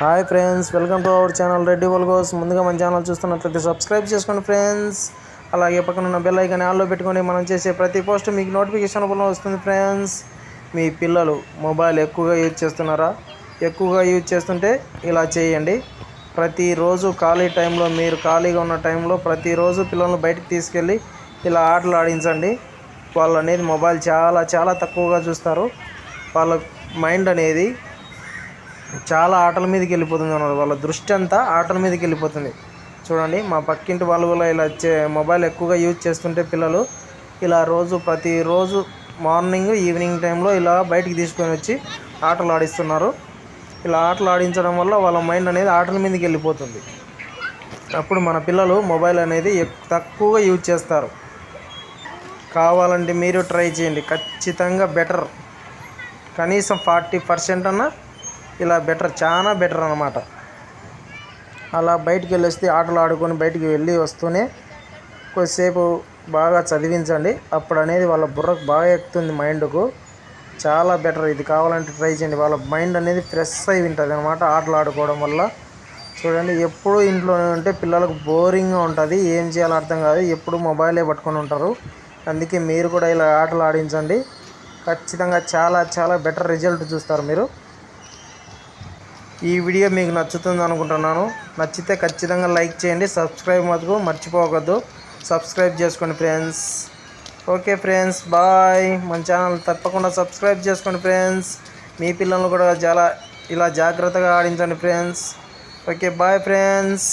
Hi friends welcome to our channel Reddy vlogs ముందుగా మన channel చూస్తున్నట్లయితే సబ్స్క్రైబ్ చేసుకోండి ఫ్రెండ్స్. అలాగే పక్కన ఉన్న బెల్ ఐకాన్ ఆల్లో పెట్టుకొని మనం చేసే ప్రతి పోస్ట్ మీకు నోటిఫికేషన్ రూపంలో వస్తుంది ఫ్రెండ్స్. మీ పిల్లలు మొబైల్ ఎక్కువగా యూజ్ చేస్తున్నారా? ఎక్కువగా యూజ్ చేస్తుంటే ఇలా చేయండి. ప్రతిరోజు ఖాళీ టైంలో మీరు ఖాళీగా ఉన్న టైంలో ప్రతిరోజు పిల్లల్ని బయటకు తీసుకెళ్ళి ఇలా ఆటలు ఆడించండి. వాళ్ళు అనేది మొబైల్ చాలా చాలా తక్కువగా చూస్తారు. వాళ్ళ మైండ్ అనేది చాలా ఆటల మీదకి వెళ్ళిపోతుంది అన్నారు వాళ్ళ దృష్టి అంతా ఆటల మీదకి వెళ్ళిపోతుంది. చూడండి మా పక్కింటి వాళ్ళు కూడా ఇలా చే మొబైల్ ఎక్కువగా యూజ్ చేస్తుంటే పిల్లలు ఇలా రోజు ప్రతిరోజు మార్నింగ్ ఈవినింగ్ టైంలో ఇలా బయటికి తీసుకొని వచ్చి ఆటలు ఆడిస్తున్నారు. ఇలా ఆటలు ఆడించడం వల్ల వాళ్ళ మైండ్ అనేది ఆటల మీదకి వెళ్ళిపోతుంది. అప్పుడు మన పిల్లలు మొబైల్ అనేది తక్కువగా యూజ్ చేస్తారు. కావాలంటే మీరు ట్రై చేయండి. ఖచ్చితంగా బెటర్ కనీసం ఫార్టీ పర్సెంట్ అన్నా ఇలా బెటర్ చాలా బెటర్ అన్నమాట. అలా బయటికి వెళ్ళొస్తే ఆటలు ఆడుకొని బయటికి వెళ్ళి వస్తూనే కొద్దిసేపు బాగా చదివించండి. అప్పుడు అనేది వాళ్ళ బుర్రకు బాగా ఎక్కుతుంది మైండ్కు. చాలా బెటర్ ఇది కావాలంటే ట్రై చేయండి. వాళ్ళ మైండ్ అనేది ఫ్రెష్ అయి ఉంటుంది అనమాట ఆటలు ఆడుకోవడం వల్ల. చూడండి ఎప్పుడు ఇంట్లోనే ఉంటే పిల్లలకు బోరింగ్గా ఉంటుంది. ఏం చేయాలో అర్థం కాదు. ఎప్పుడు మొబైలే పట్టుకొని ఉంటారు. అందుకే మీరు కూడా ఇలా ఆటలు ఆడించండి. ఖచ్చితంగా చాలా చాలా బెటర్ రిజల్ట్ చూస్తారు మీరు. ఈ వీడియో మీకు నచ్చుతుంది అనుకుంటున్నాను. నచ్చితే ఖచ్చితంగా లైక్ చేయండి సబ్స్క్రైబ్ మటుకు మర్చిపోకద్దు సబ్స్క్రైబ్ చేసుకోండి ఫ్రెండ్స్. Okay friends bye. మన ఛానల్ తప్పకుండా సబ్స్క్రైబ్ చేసుకోండి ఫ్రెండ్స్. మీ పిల్లలను కూడా చాలా ఇలా జాగ్రత్తగా ఆడించండి ఫ్రెండ్స్. Okay bye friends.